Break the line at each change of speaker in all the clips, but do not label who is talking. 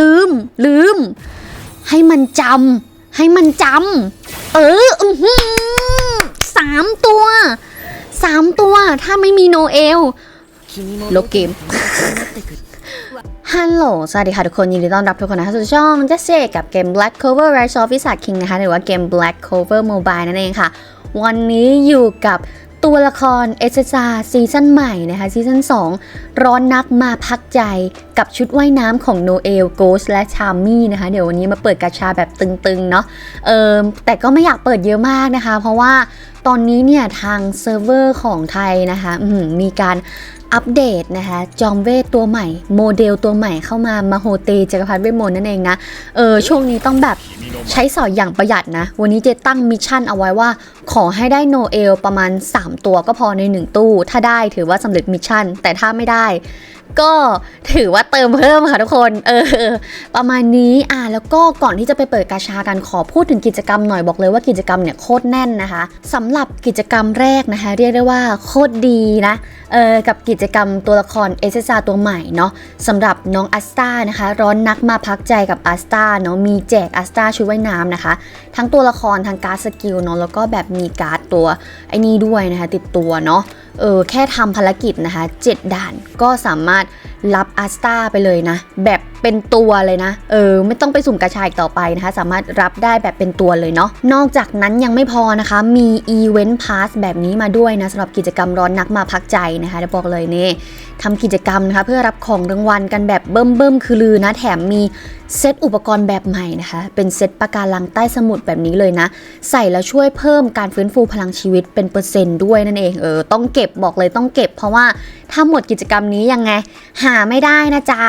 ลืม ลืม ให้มันจำให้มันจำเอออือหือสามตัวสามตัว ถ้าไม่มีโนเอลลบเกมฮัลโหล สวัสดีค่ะทุกคน ยินดีต้อนรับทุกคนนะคะสู่ช่อง j e s s กับเกม Black Cover Rise of Wizard King นะคะ หรือว่าเกม Black Cover Mobile นั่นเองค่ะ วันนี้อยู่กับตัวละคร s s r ซีซั่นใหม่นะคะ ซีซั่น2 ร้อนนักมาพักใจกับชุดว่ายน้ำของโนเอลโกสและชามี่นะคะ เดี๋ยววันนี้มาเปิดกาชาแบบตึงๆ เนาะเออแต่ก็ไม่อยากเปิดเยอะมากนะคะ เพราะว่าตอนนี้เนี่ยทางเซิร์ฟเวอร์ของไทยนะคะมีการอัปเดตนะคะจอมเวทตัวใหม่ โมเดลตัวใหม่เข้ามามาโฮเตจักรพรรดิเวทมนต์นั่นเองนะเออช่วงนี้ต้องแบบใช้สอยอย่างประหยัดนะ วันนี้เจตั้งมิชชั่นเอาไว้ว่า ขอให้ได้โนเอลประมาณ 3 ตัวก็พอใน 1 ตู้ ถ้าได้ถือว่าสำเร็จมิชชั่น แต่ถ้าไม่ได้ ก็ถือว่าเติมเพิ่มค่ะทุกคน เออ ประมาณนี้อ่าแล้วก็ก่อนที่จะไปเปิดกาชากันขอพูดถึงกิจกรรมหน่อยบอกเลยว่ากิจกรรมเนี่ยโคตรแน่นนะคะสำหรับกิจกรรมแรกนะคะ เรียกได้ว่าโคตรดีนะเออกับกิจกรรมตัวละครเอเซซาตัวใหม่เนาะสำหรับน้องอัสตานะคะ ร้อนนักมาพักใจกับอัสตาเนาะมีแจกอัสตาชุดว่ายน้ำนะคะ ทั้งตัวละครทั้งการ์ดสกิลเนาะแล้วก็แบบมีการ์ดตัวไอ้นี่ด้วยนะคะ ติดตัวเนาะ เออแค่ทำภารกิจนะคะ 7 ด่านก็สามารถรับอัสตาไปเลยนะ แบบเป็นตัวเลยนะ เออ ไม่ต้องไปสุ่มกระชายต่อไปนะคะ สามารถรับได้แบบเป็นตัวเลยเนาะนอกจากนั้นยังไม่พอนะคะ มีอีเวนต์พาสแบบนี้มาด้วยนะสำหรับกิจกรรมร้อนนักมาพักใจนะคะเดี๋ยวบอกเลยนี่ทำกิจกรรมนะคะ เพื่อรับของรางวัลกันแบบเบิ่มเบิ่มคือลือนะ แถมมี เซตอุปกรณ์แบบใหม่นะคะ เป็นเซตปะการังใต้สมุทรแบบนี้เลยนะ ใส่แล้วช่วยเพิ่มการฟื้นฟูพลังชีวิตเป็นเปอร์เซ็นต์ด้วยนั่นเองเออต้องเก็บบอกเลยต้องเก็บ เพราะว่าถ้าหมดกิจกรรมนี้ยังไง หาไม่ได้นะจ๊ะ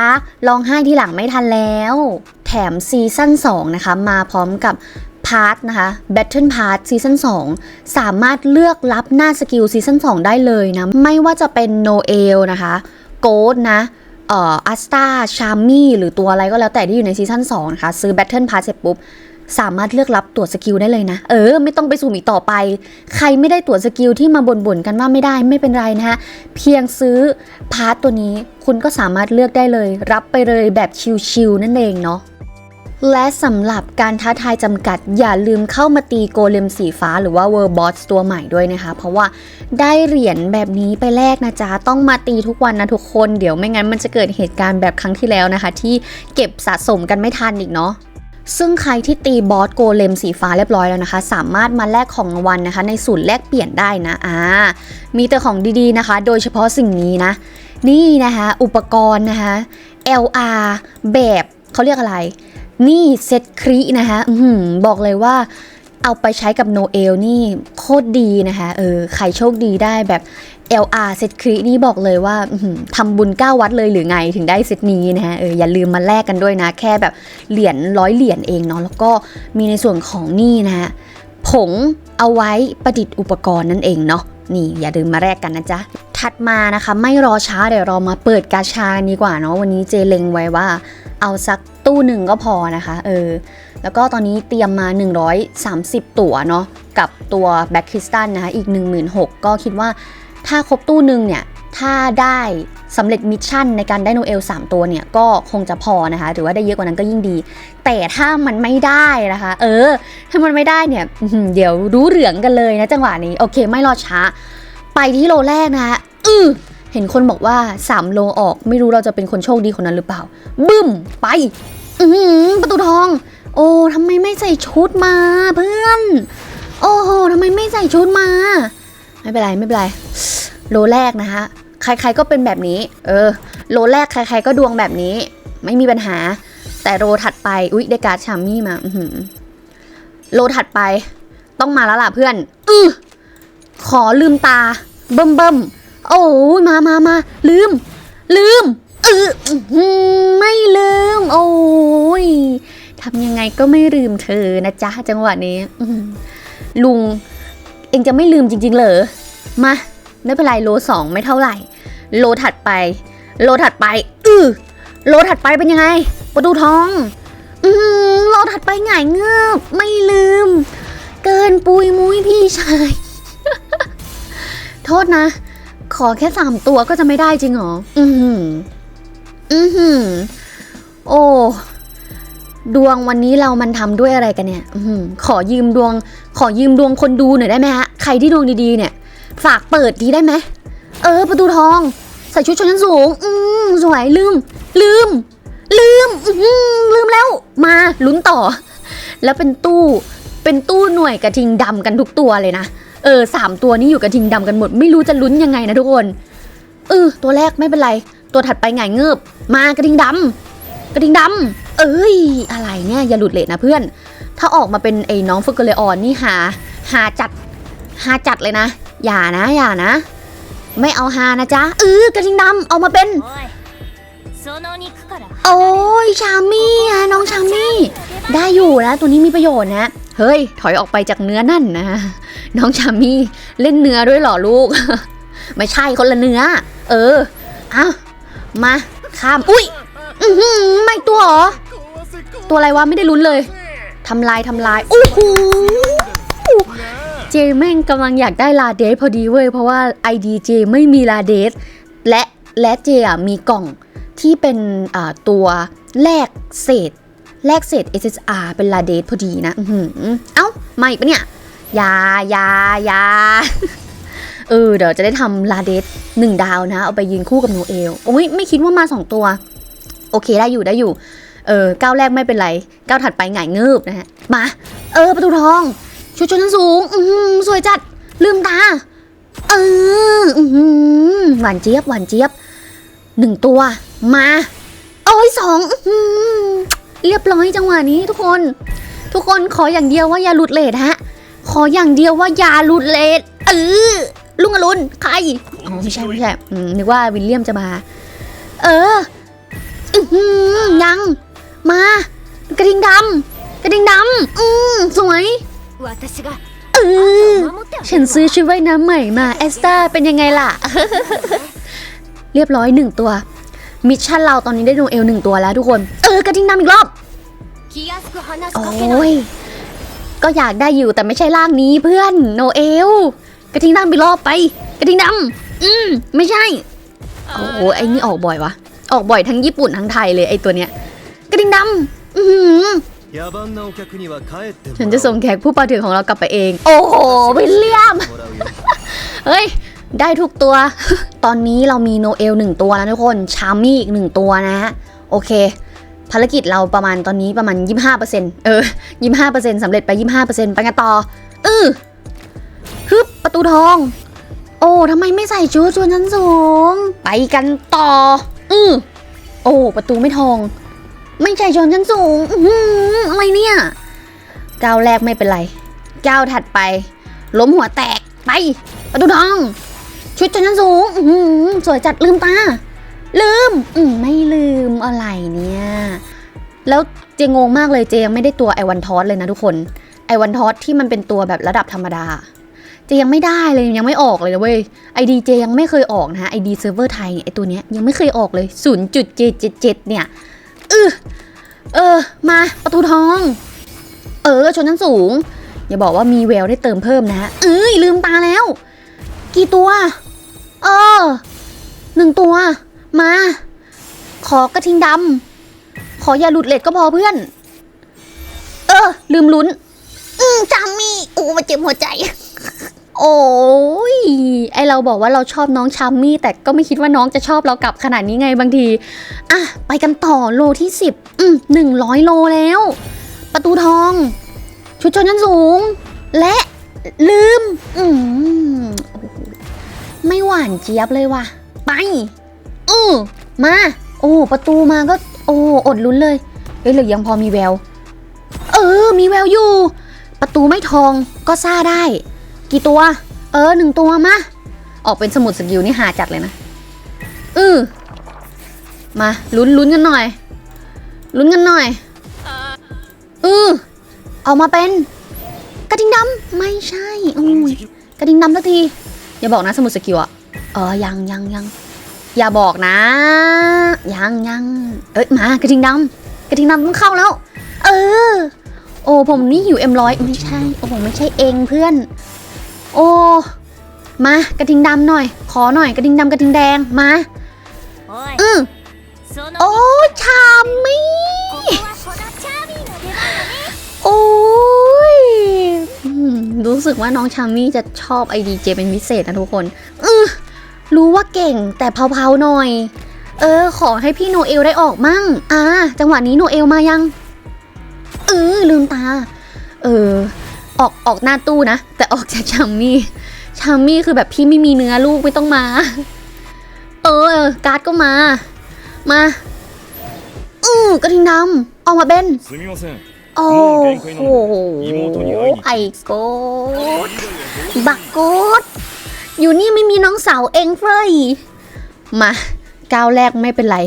ร้องไห้ที่หลังไม่ทันแล้ว แถมซีซั่น2นะคะมาพร้อมกับพาร์ทนะคะ Battle Pass ซีซั่น2สามารถเลือกรับหน้าสกิลซีซั่น2ได้เลยนะ ไม่ว่าจะเป็นโนเอลนะคะโกดนะ เอ่ออัสตาชามี่หรือตัวอะไรก็แล้วแต่ที่อยู่ในซีซั่น2นะคะ ซื้อแบทเทิลพาสเสร็จปุ๊บ สามารถเลือกรับตรวจสกิลได้เลยนะ เออ ไม่ต้องไปสุ่มอีกต่อไป ใครไม่ได้ตรวจสกิลที่มาบ่นๆกันว่าไม่ได้ไม่เป็นไรนะฮะเพียงซื้อพาร์ตตัวนี้ คุณก็สามารถเลือกได้เลย รับไปเลยแบบชิลๆนั่นเองเนาะ และสำหรับการท้าทายจำกัด อย่าลืมเข้ามาตีโกเลมสีฟ้าหรือว่าเวอร์บอสตัวใหม่ด้วยนะคะ เพราะว่าได้เหรียญแบบนี้ไปแลกนะจ๊ะ ต้องมาตีทุกวันนะทุกคน เดี๋ยวไม่งั้นมันจะเกิดเหตุการณ์แบบครั้งที่แล้วนะคะ ที่เก็บสะสมกันไม่ทันอีกเนาะซึ่งใครที่ตีบอสโกเลมสีฟ้าเรียบร้อยแล้วนะคะ สามารถมาแลกของรางวัลนะคะ ในศูนย์แลกเปลี่ยนได้นะอ่ามีแต่ของดีๆนะคะ โดยเฉพาะสิ่งนี้นะ นี่นะคะ อุปกรณ์นะคะ LR แบบเขาเรียกอะไร นี่เซตครีนะคะอบอกเลยว่าเอาไปใช้กับโนเอลนี่โคตรดีนะคะเออใครโชคดีได้แบบ LR เซตครีนี่บอกเลยว่าทำบุญ 9 วัดเลยหรือไงถึงได้เซตนี้นะคะเอออย่าลืมมาแลกกันด้วยนะ แค่แบบเหรียญร้อยเหรียญเองเนาะแล้วก็มีในส่วนของนี่นะคะผงเอาไว้ประดิษฐ์อุปกรณ์นั่นเองเนาะนี่อย่าลืมมาแลกกันนะจ๊ะถัดมานะคะ ไม่รอช้าเดี๋ยวเรามาเปิดกาชานดีกว่าเนาะวันนี้เจเลงไว้ว่าเอาสัก ตู้หนึ่งก็พอนะคะเออแล้วก็ตอนนี้เตรียมมา 130 ตั๋วเนาะกับตัวแบ็คคริสตัลนะคะอีก 16,000ก็คิดว่าถ้าครบตู้หนึ่งเนี่ยถ้าได้สำเร็จมิชชั่นในการได้โนเอล 3 ตัวเนี่ยก็คงจะพอนะคะ หรือว่าได้เยอะกว่านั้นก็ยิ่งดี แต่ถ้ามันไม่ได้นะคะ เออ ถ้ามันไม่ได้เนี่ยเดี๋ยวรู้เหลืองกันเลยนะจังหวะนี้ โอเคไม่รอช้า ไปที่โลแรกนะคะอือ เห็นคนบอกว่า 3 โลออกไม่รู้เราจะเป็นคนโชคดีคนนั้นหรือเปล่า บึ้ม ไป อืประตูทอง โอ้ทำไมไม่ใส่ชุดมาเพื่อน โอ้โหทำไมไม่ใส่ชุดมา ไม่เป็นไรไม่เป็นไร โลแรกนะคะใครๆก็เป็นแบบนี้ เออ โลแรกใคร ๆ ก็ดวงแบบนี้ ไม่มีปัญหา แต่โลถัดไป อุ๊ยได้การ์ดชามี่มา อืโลถัดไป ต้องมาแล้วล่ะเพื่อน อือขอลืมตา เบิ่มเบิ่ม โอ้ยมามามาลืม ลืมเออไม่ลืม โอ้ยทำยังไงก็ไม่ลืมเธอนะจ๊ะจังหวะนี้ลุง เองจะไม่ลืมจริง ๆ เหรอ มาไม่เป็นไรโลสองไม่เท่าไหร่ โลถัดไป โลถัดไปอือโลถัดไปเป็นยังไง ประตูทอง อือหือโลถัดไปหงายเงือบไม่ลืม เกินปุยมุ้ยพี่ชาย โทษนะ ขอแค่สามตัวก็จะไม่ได้จริงเหรอ อือหือ อือหือ โอ้ ดวงวันนี้เรามันทำด้วยอะไรกันเนี่ยอือหือขอยืมดวง ขอยืมดวงคนดูหน่อยได้ไหมฮะ ใครที่ดวงดีๆเนี่ย ฝากเปิดดีได้ไหม เออ ประตูทอง ใส่ชุดชนชั้นสูง อืมสวยลืม ลืม ลืม อื้อหือลืมแล้ว มาลุ้นต่อ แล้วเป็นตู้ เป็นตู้หน่วยกระทิงดำกันทุกตัวเลยนะ เออสามตัวนี้อยู่กับทิงดำกันหมด ไม่รู้จะลุ้นยังไงนะทุกคนเออตัวแรกไม่เป็นไร ตัวถัดไปไงเงืบมากระทิงดำ กระทิงดำ เอ้ย อะไรเนี่ยอย่าหลุดเลทนะเพื่อน ถ้าออกมาเป็นไอ้น้องฟึกเกเลออนนี่หา หาจัด หาจัดเลยนะ อย่านะอย่านะ ไม่เอาหานะจ๊ะเออกระทิงดำออกมาเป็นโอ้ยชามี่น้องชามี่ ได้อยู่นะ ตัวนี้มีประโยชน์นะ เฮ้ย ถอยออกไปจากเนื้อนั่นนะ น้องชามี่เล่นเนื้อด้วยหรอลูก ไม่ใช่คนละเนื้อ เออเอามาข้าม อุ้ยอือหือไม่ตัวหรอ ตัวอะไรวะไม่ได้ลุ้นเลยทำลายทำลายโอ้โหเจแม่งกำลังอยากได้ลาเดสพอดีเว้ย เพราะว่า ID เจไม่มีลาเดสและและเจอะมีกล่องที่เป็นตัวแลกเศษ แลกเศษ SSR เป็นลาเดสพอดีนะอื้อหือเอ้ามาอีกปะเนี่ย ยายายาเออเดี๋ยวจะได้ทำลาเดสหนึ่งดาวนะ เอาไปยืนคู่กับโนเอล โอ้ยไม่คิดว่ามาสองตัว โอเคได้อยู่ได้อยู่ เออก้าวแรกไม่เป็นไร ก้าวถัดไปหงายเงืบนะฮะ มา เออ ประตูทองชุดชนชั้นสูง อืสวยจัด ลืมตา เอออือหือหวานเจี๊ยบหวานเจี๊ยบหนึ่งตัว มา โอ้ยสองอ เรียบร้อยจังหวะนี้ทุกคน ทุกคนขออย่างเดียวว่าอย่าหลุดเลทฮะ ขออย่างเดียวว่าอย่าหลุดเลทเออลุงอรุณใครอ๋อไม่ใช่ไม่ใช่นึกว่าวิลเลียมจะมา เออยัง มากระดิ่งดำกระดิ่งดำอืมสวยเออฉันซื้อชุดว่ายน้ำใหม่มาเอสตาเป็นยังไงล่ะ เรียบร้อยหนึ่งตัว มิชชั่นเราตอนนี้ได้ดูเอลหนึ่งตัวแล้วทุกคน เออกระทิงดำอีกรอบ โอ้ย ก็อยากได้อยู่แต่ไม่ใช่ร่างนี้เพื่อนโนเอล กระทิงดำไปรอบไป กระทิงดำอืม ไม่ใช่ โอ้โไอ้นี่ออกบ่อยวะ ออกบ่อยทั้งญี่ปุ่นทั้งไทยเลยไอ้ตัวเนี้ย กระทิงดำอื
ม
ฉันจะส่งแขกผู้ป่าเถื่อนของเรากลับไปเอง โอ้โหวิลเลียม เฮ้ย ได้ทุกตัว ตอนนี้เรามีโนเอลหนึ่งตัวแล้วทุกคน ชามี่อีกหนึ่งตัวนะฮะ โอเค ภารกิจเราประมาณตอนนี้ประมาณ 25%เออ 25%สำเร็จไป 25%ไปกันต่อเออฮึบประตูทอง โอ้ทำไมไม่ใส่ชุดชวนชั้นสูง ไปกันต่ออือโอ้ ประตูไม่ทอง ไม่ใช่ชนชั้นสูงอือออะไรเนี่ยก้าวแรกไม่เป็นไรก้าวถัดไป ล้มหัวแตกไป ประตูทอง ชุดชนชั้นสูงสวยจัดลืมตา ลืมไม่ลืมอะไรเนี่ย แล้วเจงงมากเลยเจยังไม่ได้ตัวไอวันทอสเลยนะทุกคน ไอวันทอสที่มันเป็นตัวแบบระดับธรรมดา เจยังไม่ได้เลยยังไม่ออกเลยนะเว้ยไอดีเจยังไม่เคยออกนะฮะไอดีเซิร์ฟเวอร์ไทยเนี่ยไอตัวเนี้ยยังไม่เคยออกเลย0.777เนี่ยเออเออ มาประตูทอง เออชนชั้นสูง อย่าบอกว่ามีแววได้เติมเพิ่มนะฮะเอ้ยลืมตาแล้ว กี่ตัว เออหนึ่งตัว มา ขอกระทิงดำขออย่าหลุดเลทก็พอเพื่อน เออ ลืมลุ้น อืมจามี่โอ้มาเจ็บหัวใจ โอ้ยไอเราบอกว่าเราชอบน้องชามมี่ แต่ก็ไม่คิดว่าน้องจะชอบเรากลับขนาดนี้ไงบางที อะ ไปกันต่อโลที่สิบอืมหนึ่งร้อยโลแล้ว ประตูทอง ชุดชนชั้นสูง และลืม อืม ไม่หวานเจี๊ยบเลยว่ะ ไปอือมา โอ้ ประตูมาก็ โอ้อดลุ้นเลยเอ้ยหรือยังพอมีแวว เออ มีแววอยู่ ประตูไม่ทองก็ซ่าได้ กี่ตัว เออหนึ่งตัวมา ออกเป็นสมุดสกิลนี่หาจัดเลยนะอือมาลุ้นลุ้นกันหน่อย ลุ้นกันหน่อยอือออกมาเป็น กระดิ่งดำไม่ใช่อุ้ยกระดิ่งดำสักที อย่าบอกนะสมุดสกิลอะเออยังยังยังอย่าบอกนะ ยังยังเอ้ยมากระทิงดำกระทิงดำต้องเข้าแล้ว เออ โอ้ผมนี่หิวเอ็มร้อยไม่ใช่โอ้ผมไม่ใช่เองเพื่อน โอ้มากระทิงดำหน่อย ขอหน่อยกระทิงดำกระทิงแดงมาอือโอ้ชามมี่
โอ้ รู้สึ
กว่าน้องชามี่จะชอบไอดีเจเป็นพิเศษนะทุกคนออรู้ว่าเก่งแต่เผาๆหน่อย เออ ขอให้พี่โนเอลได้ออกมั่ง อ่า จังหวะนี้โนเอลมายัง เออ ลืมตา เออ ออกออกหน้าตู้นะ แต่ออกจากชามี่ ชามี่คือแบบพี่ไม่มีเนื้อลูกไม่ต้องมา เออ การ์ดก็มา มา อือกระทิงดำออกมาเบน โอ้โหไอ้โกดบักโกดอยู่นี่ไม่มีน้องสาวเองเฟยมาก้าวแรกไม่เป็นไร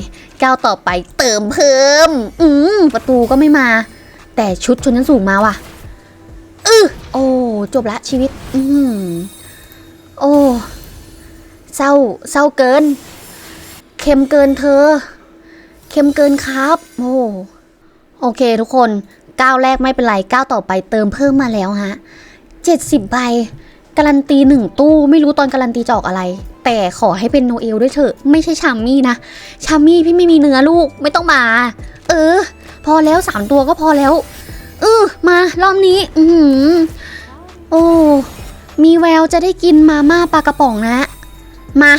ก้าวต่อไปเติมเพิ่ม อืมประตูก็ไม่มา แต่ชุดชนชั้นสูงมาว่ะเออโอ้จบละชีวิต อืมโอ้เศร้าเศร้าเกินเข้มเกินเธอเข้มเกินครับ โอ้โอเคทุกคน ก้าวแรกไม่เป็นไรก้าวต่อไปเติมเพิ่มมาแล้วฮะ70ใบการันตีหนึ่งตู้ไม่รู้ตอนการันตีจะออกอะไร แต่ขอให้เป็นโนเอลด้วยเถอะ ไม่ใช่ชามมี่นะชามมี่พี่ไม่มีเนื้อลูกไม่ต้องมา เออ พอแล้วสามตัวก็พอแล้วเออมารอบนี้ อือหือโอ้มีแววจะได้กินมาม่าปลากระป๋องนะ มา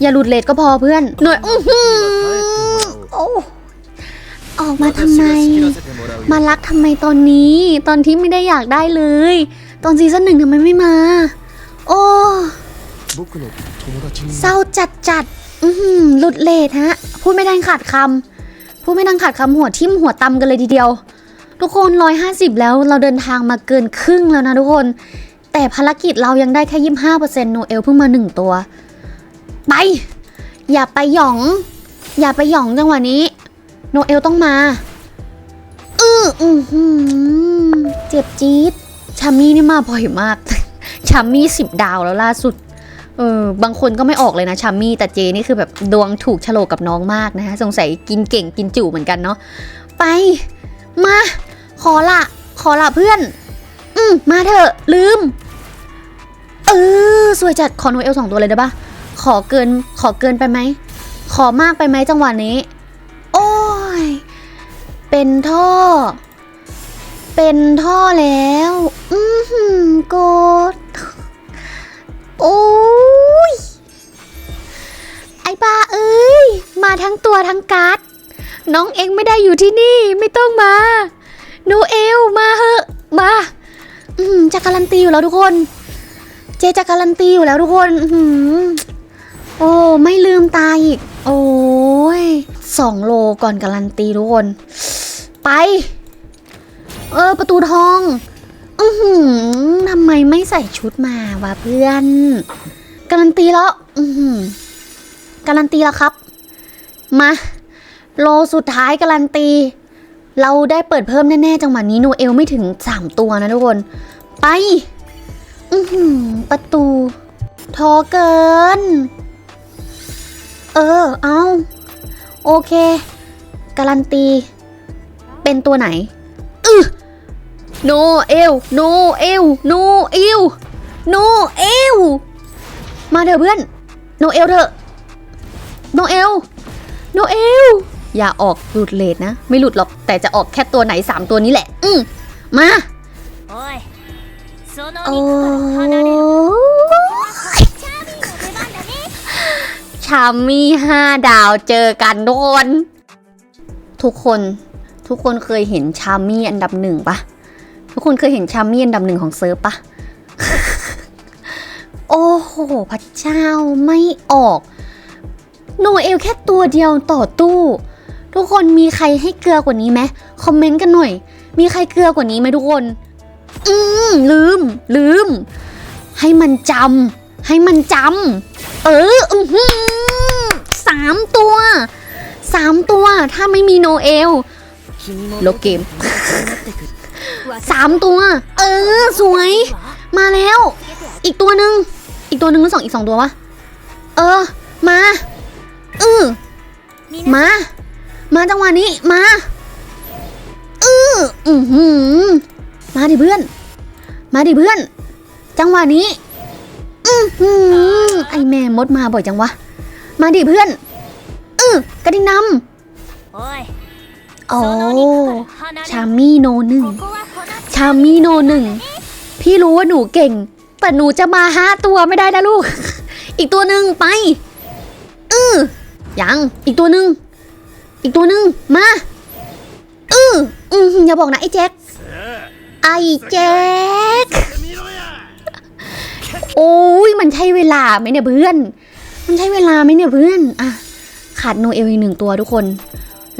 อย่าหลุดเลทก็พอเพื่อน หน่วยอือโอ้ออกมาทำไม มารักทำไมตอนนี้ ตอนที่ไม่ได้อยากได้เลย ตอนซีซั่นหนึ่งทำไมไม่มา โอ้เศร้าจัดจัดหลุดเลทฮะ พูดไม่ได้ขาดคำพูดไม่ได้ขาดคำหัวทิ่มหัวตำกันเลยทีเดียว ทุกคน 150 แล้วเราเดินทางมาเกินครึ่งแล้วนะทุกคน แต่ภารกิจเรายังได้แค่ยี่ห้าเปอร์เซ็นต์โนเอลเพิ่งมาหนึ่งตัว ไป อย่าไปหยอง อย่าไปหยองจังหวะนี้ โนเอลต้องมา อืออือหือเจ็บจี๊ดชามี่นี่มาบ่อยมาก ชามี่สิบดาวแล้วล่าสุด เออบางคนก็ไม่ออกเลยนะชามี่แต่เจนี่คือแบบดวงถูกโฉลกกับน้องมากนะฮะสงสัยกินเก่งกินจุเหมือนกันเนาะไป มา ขอละ ขอละเพื่อน อืมมาเถอะลืม เออสวยจัดขอโนเอลสองตัวเลยได้ปะขอเกินขอเกินไปไหมขอมากไปไหมจังหวะนี้ โอ้ย เป็นท่อ เป็นท่อแล้ว อือหือโกดโอ้ย ไอ้บ้าเอ้ย มาทั้งตัวทั้งการ์ด น้องเองไม่ได้อยู่ที่นี่ไม่ต้องมา โนเอลมาเหอะ มา อืมจะการันตีอยู่แล้วทุกคน เจจะการันตีอยู่แล้วทุกคนอื้อหือโอ้ ไม่ลืมตาอีก โอ้ยสองโลก่อนการันตีทุกคน ไป เออ ประตูทอง อือหือทำไมไม่ใส่ชุดมาวะเพื่อน การันตีแล้ว อือหือการันตีแล้วครับ มา โลสุดท้ายการันตี เราได้เปิดเพิ่มแน่ๆจังหวะนี้โนเอลไม่ถึง3ตัวนะทุกคน ไป อือหือประตูทอเกิน เออ เอา โอเค การันตี เป็นตัวไหนอือ no เอล no เอล no เอล no เอล มาเถอะเพื่อน no เอลเถอะ no เอล no เอล อย่าออกหลุดเลทนะ ไม่หลุดหรอก แต่จะออกแค่ตัวไหนสามตัวนี้แหละ อืมมาโอ้
ย
ชามีห้าดาวเจอกันโดนทุกคน ทุกคนเคยเห็นชามี่อันดับหนึ่งปะทุกคนเคยเห็นชามี่อันดับหนึ่งของเซิร์ฟปะโอ้โหพระเจ้าไม่ออกโนเอลแค่ตัวเดียวต่อตู้ ทุกคนมีใครให้เกลือกว่านี้ไหมคอมเมนต์กันหน่อย มีใครเกลือกว่านี้ไหมทุกคน อืมลืม ลืม ให้มันจำให้มันจำเอออือหือสามตัวสามตัวถ้าไม่มีโนเอล ลบเกม สามตัว เออ สวย มาแล้ว อีกตัวหนึ่งอีกตัวหนึ่งหรือสองอีกสองตัววะ เออ มาเออมา มาจังหวะนี้ มาเอออือหือมาดิเพื่อน มาดิเพื่อน จังหวะนี้ อือหือไอแม่มดมาบ่อยจังวะ มาดิเพื่อนเออกระดิ่งน
おいำ
โอ้ชามี่โนหนึ่งชามี่โนหนึ่งพี่รู้ว่าหนูเก่ง แต่หนูจะมาห้าตัวไม่ได้นะลูก อีกตัวหนึ่งไปอือยังอีกตัวหนึ่งอีกตัวหนึ่งมาอืออืออย่าบอกนะไอ้แจ็คไอ้แจ็คโอ้ยมันใช่เวลาไหมเนี่ยเพื่อน มันใช่เวลาไหมเนี่ยเพื่อนอะขาดโนเอลอีกหนึ่งตัวทุกคน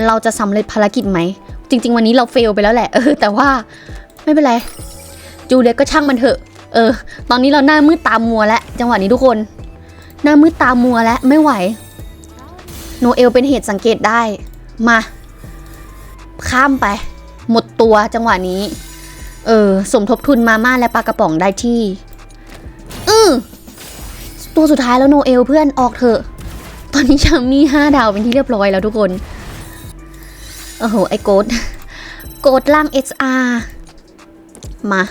เราจะสำเร็จภารกิจไหม จริง ๆ วันนี้เราเฟลไปแล้วแหละ เออ แต่ว่าไม่เป็นไร จูเลียก็ช่างมันเถอะ เออ ตอนนี้เราหน้ามืดตามัวแล้ว จังหวะนี้ทุกคน หน้ามืดตามัวแล้วไม่ไหว โนเอลเป็นเหตุสังเกตได้ มา ข้ามไป หมดตัวจังหวะนี้ เออ สมทบทุนมาม่าและปลากระป๋องได้ที่ อือตัวสุดท้ายแล้วโนเอลเพื่อนออกเถอะ ตอนนี้ชัมมี่ห้าดาวเป็นที่เรียบร้อยแล้วทุกคน โอ้โห ไอ้โกดโกดล่าง SR มา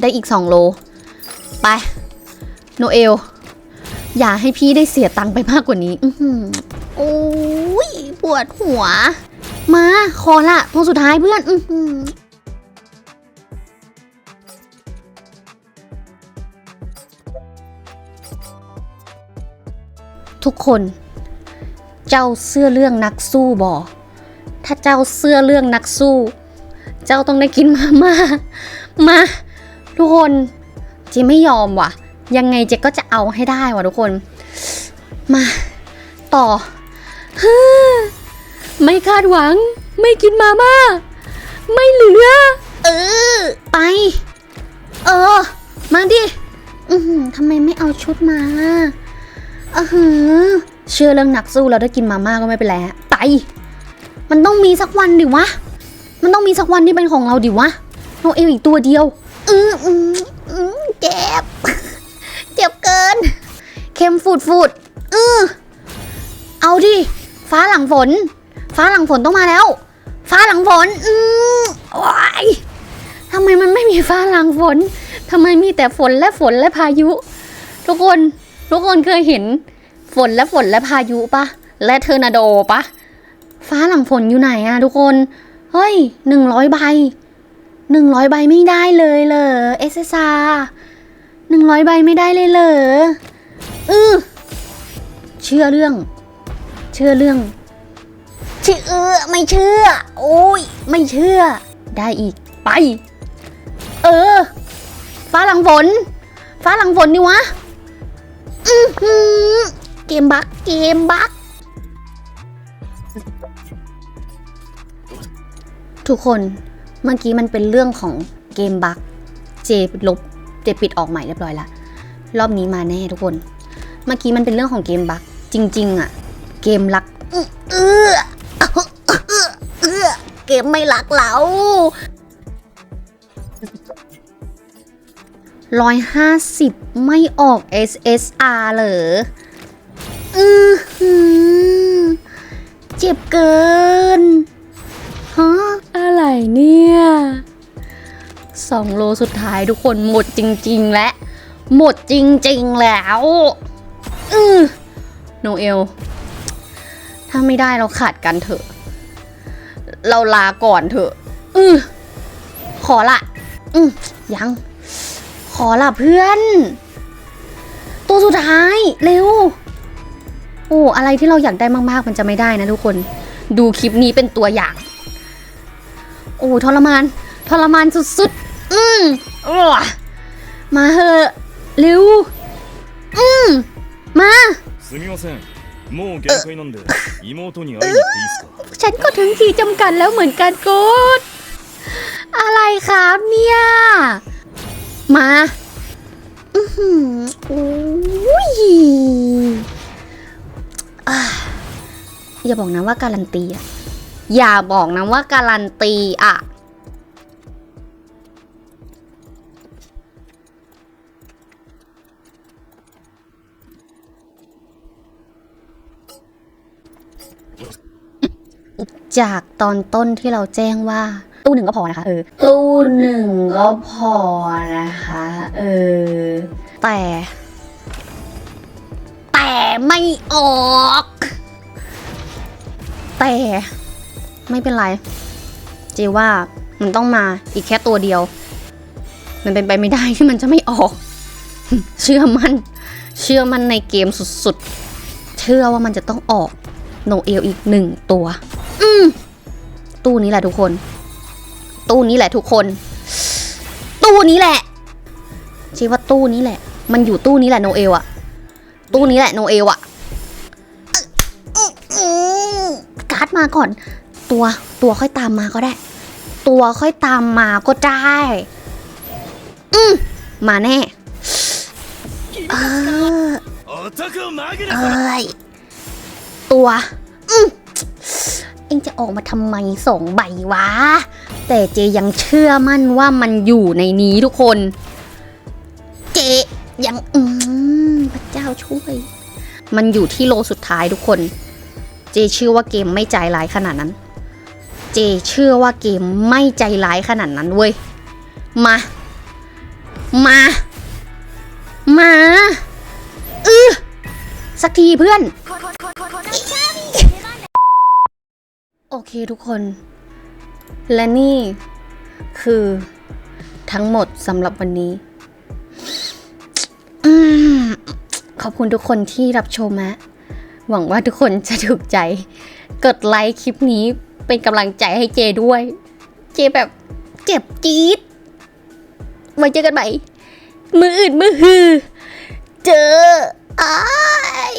ได้อีก 2 โล ไป โนเอล อย่าให้พี่ได้เสียตังค์ไปมากกว่านี้อืออโอ้ยปวดหัว มาขอละตัวสุดท้ายเพื่อนอือทุกคน เจ้าเสื้อเรื่องนักสู้บอ ถ้าเจ้าเสื้อเรื่องนักสู้ เจ้าต้องได้กินมาม่ามาทุกคนเจไม่ยอมว่ะ ยังไงเจก็จะเอาให้ได้ว่ะทุกคน มา ต่อฮไม่คาดหวัง ไม่กินมาม่า ไม่เหลือ เออ ไป เออ มาดิ อือทำไมไม่เอาชุดมาอืออเชื่อเรื่องนักสู้เราได้กินมาม่าก็ไม่เป็นไรไป มันต้องมีสักวันดิวะ มันต้องมีสักวันที่เป็นของเราดิวะโนเอลอีกตัวเดียว อืออืออือเจ็บ เจ็บเกิน เค็มฟูดฟูดอือเอาดิ ฟ้าหลังฝน ฟ้าหลังฝนต้องมาแล้ว ฟ้าหลังฝน อือว้ายทำไมมันไม่มีฟ้าหลังฝนทำไมมีแต่ฝนและฝนและพายุ ทุกคน ทุกคนเคยเห็นฝนและฝนและพายุปะ และเทอร์นาโดปะ ฟ้าหลังฝนอยู่ไหนอะทุกคน เฮ้ยหนึ่งร้อยใบหนึ่งร้อยใบไม่ได้เลยเหรอเอสซาหนึ่งร้อยใบไม่ได้เลยเหรออือเชื่อเรื่อง เชื่อเรื่องเชื่อไม่เชื่อ โอ้ยไม่เชื่อ ได้อีกไป เออ ฟ้าหลังฝน ฟ้าหลังฝนนี่วะ อือหือเกมบักเกมบัก ทุกคนเมื่อกี้มันเป็นเรื่องของเกมบักเจลบเจปิดออกใหม่เรียบร้อยละรอบนี้มาแน่ทุกคน เมื่อกี้มันเป็นเรื่องของเกมบักจริง ๆอะเกมรักเออเออเออเกมไม่รักเราร้อยห้าสิบไม่ออก SSR เหรออืออเจ็บเกิน เนี่ยสองโลสุดท้ายทุกคนหมดจริง ๆ และ หมดจริง ๆ แล้วอือโนเอล ถ้าไม่ได้เราขาดกันเถอะ เราลาก่อนเถอะ อือขอละอือยัง ขอละเพื่อน ตัวสุดท้าย เร็ว โอ้ อะไรที่เราอยากได้มาก ๆ มันจะไม่ได้นะทุกคน ดูคลิปนี้เป็นตัวอย่าง โอ้ทรมาน ทรมานสุดๆ อืมอ้วมาเหอะเร็ว อืมมา
すみませんもう限界なんで妹に会いに行っていいですか
ฉันก็ถึงขีดจำกัดแล้วเหมือนกันโกดอะไรครับเนี่ย มา อือหือโอ้ยอ่ะอย่าบอกนะว่าการันตีอะ อย่าบอกนะว่าการันตีอะจากตอนต้นที่เราแจ้งว่า ตู้หนึ่งก็พอนะคะเออตู้หนึ่งก็พอนะคะ เออ แต่ แต่ไม่ออก แต่ ไม่เป็นไรเจว่ามันต้องมาอีกแค่ตัวเดียว มันเป็นไปไม่ได้ที่มันจะไม่ออก เชื่อมัน เชื่อมันในเกมสุดๆ เชื่อว่ามันจะต้องออกโนเอลอีกหนึ่งตัว อืมตู้นี้แหละทุกคน ตู้นี้แหละทุกคน ตู้นี้แหละชีว่าตู้นี้แหละ มันอยู่ตู้นี้แหละโนเอลอะตู้นี้แหละโนเอลอะการ์ดมาก่อน ตัวตัวค่อยตามมาก็ได้ ตัวค่อยตามมาก็ได้ อืมมาแน่เอ้ยตัวอืมเอ็งจะออกมาทำไมสองใบวะ แต่เจยังเชื่อมั่นว่ามันอยู่ในนี้ทุกคน เจยังอืมพระเจ้าช่วย มันอยู่ที่โลสุดท้ายทุกคน เจเชื่อว่าเกมไม่ใจร้ายขนาดนั้น เจเชื่อว่าเกมไม่ใจร้ายขนาดนั้นเว้ย มา มา มาอือสักทีเพื่อน โอเคทุกคน และนี่คือทั้งหมดสำหรับวันนี้อขอบคุณทุกคนที่รับชมนะหวังว่าทุกคนจะถูกใจ กดไลค์คลิปนี้ เป็นกำลังใจให้เจด้วย เจแบบเจ็บจี๊ดไว้เจอกันใหม่มืออื่นมือฮือ เจออ้าย